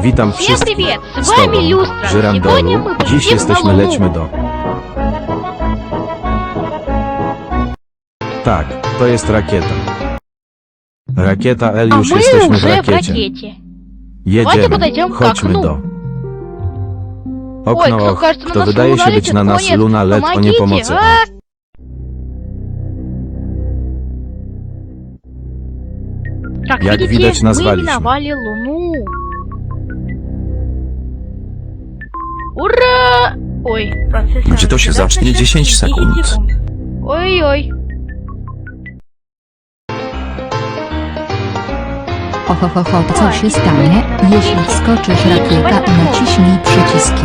Witam Всем wszystkich. привет! С Z вами tobą, Люстра. Сегодня Żyrandolu. мы Dziś полетим на jesteśmy, Луну. lećmy do... Tak, to jest rakieta. Rakieta А Eliusz, мы jesteśmy w уже в rakiecie. ракете. Давайте Jedziemy, podejdziemy k chodźmy oknu. do... Ой, Okno, кто och, кажется, на kto нас wydaje луна się być летит, na но nas нет. luna, lecz o nie Помогите, pomocy. а! Как Jak видите, widać, мы nazwaliśmy. миновали Луну. Ura! Oj, procesor. Gdzie to się zacznie? 10 sekund. Oj, oj. Ho, ho, ho, co się stanie, jeśli wskoczysz rakieta i naciśnij przyciski?